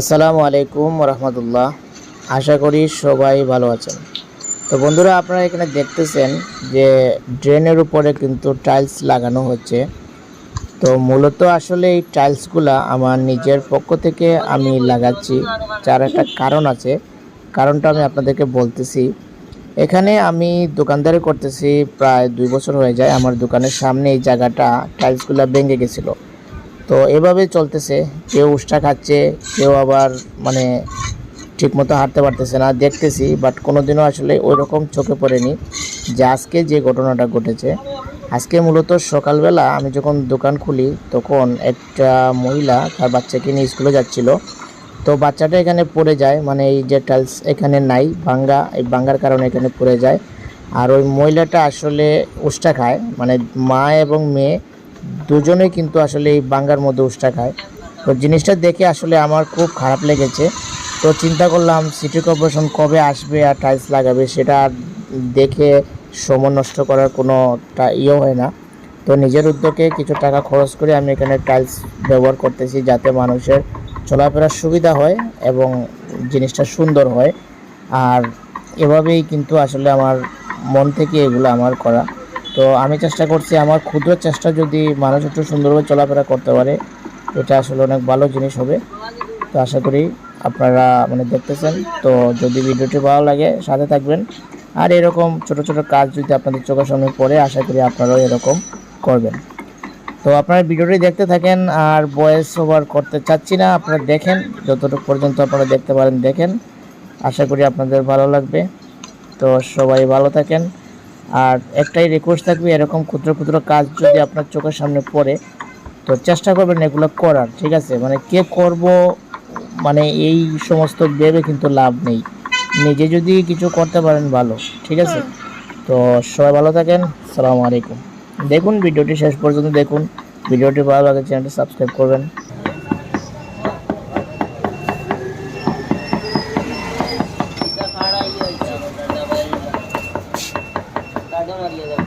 আসসালামু আলাইকুম রহমতুল্লাহ আশা করি সবাই ভালো আছেন। তো বন্ধুরা, আপনারা এখানে দেখতেছেন যে ড্রেনের উপরে কিন্তু টাইলস লাগানো হচ্ছে। তো মূলত আসলে এই টাইলসগুলা আমার নিজের পক্ষ থেকে আমি লাগাচ্ছি। যার একটা কারণ আছে। কারণটা আমি আপনাদেরকে বলতেছি। এখানে আমি দোকানদারি করতেছি প্রায় দুই বছর হয়ে যায়। আমার দোকানের সামনে এই জায়গাটা, টাইলসগুলা ভেঙে গেছিল। তো এভাবে চলতেছে। কেউ উষ্টা খাচ্ছে, কেউ আবার মানে ঠিকমতো হাঁটতে পারতেছে না। দেখতেছি বাট কোনোদিনও আসলে ওই রকম চোখে পড়েনি যে আজকে যে ঘটনাটা ঘটেছে। আজকে মূলত সকালবেলা আমি যখন দোকান খুলি, তখন একটা মহিলা তার বাচ্চাকে নিয়ে স্কুলে যাচ্ছিল। তো বাচ্চাটা এখানে পড়ে যায় মানে এই যে টাইলস এখানে নাই, ভাঙ্গা, এই ভাঙ্গার কারণে এখানে পড়ে যায়। আর ওই মহিলাটা আসলে উষ্টা খায় মানে মা এবং মেয়ে দুজনেই কিন্তু আসলে এই বাঙ্গার মধ্যে উষ্টা খায়। তো জিনিসটা দেখে আসলে আমার খুব খারাপ লেগেছে। তো চিন্তা করলাম, সিটি কর্পোরেশন কবে আসবে আর টাইলস লাগাবে সেটা দেখে সময় নষ্ট করার কোনো ইয়ে হয় না। তো নিজের উদ্যোগে কিছু টাকা খরচ করে আমি এখানে টাইলস ব্যবহার করতেছি যাতে মানুষের চলাফেরার সুবিধা হয় এবং জিনিসটা সুন্দর হয়। আর এভাবেই কিন্তু আসলে আমার মন থেকে এগুলো আমার করা। তো আমি চেষ্টা করছি, আমার ক্ষুদ্র চেষ্টা যদি মানুষ একটু সুন্দরভাবে চলাফেরা করতে পারে, এটা আসলে অনেক ভালো জিনিস হবে। তো আশা করি আপনারা মানে দেখতেছেন। তো যদি ভিডিওটি ভালো লাগে, সাথে থাকবেন। আর এরকম ছোট ছোট কাজ যদি আপনাদের চোখের সামনে পড়ে, আশা করি আপনারাও এরকম করবেন। তো আপনারা ভিডিওটি দেখতে থাকেন, আর ভয়েস ওভার করতে চাচ্ছি না, আপনারা দেখেন। যতটুকু পর্যন্ত আপনারা দেখতে পারেন, দেখেন। আশা করি আপনাদের ভালো লাগবে। তো সবাই ভালো থাকেন। আর একটাই রিকোয়েস্ট থাকবে এরকম ক্ষুদ্র ক্ষুদ্র কাজ যদি আপনার চোখের সামনে পড়ে তো চেষ্টা করবেন এগুলো করার ঠিক আছে? মানে কে করব মানে এই সমস্ত ভেবে কিন্তু লাভ নেই। নিজে যদি কিছু করতে পারেন ভালো ঠিক আছে? তো সবাই ভালো থাকেন সালামু আলাইকুম। দেখুন ভিডিওটি শেষ পর্যন্ত দেখুন। ভিডিওটি ভালো লাগে চ্যানেলটি সাবস্ক্রাইব করবেন। સાધો મારી જાય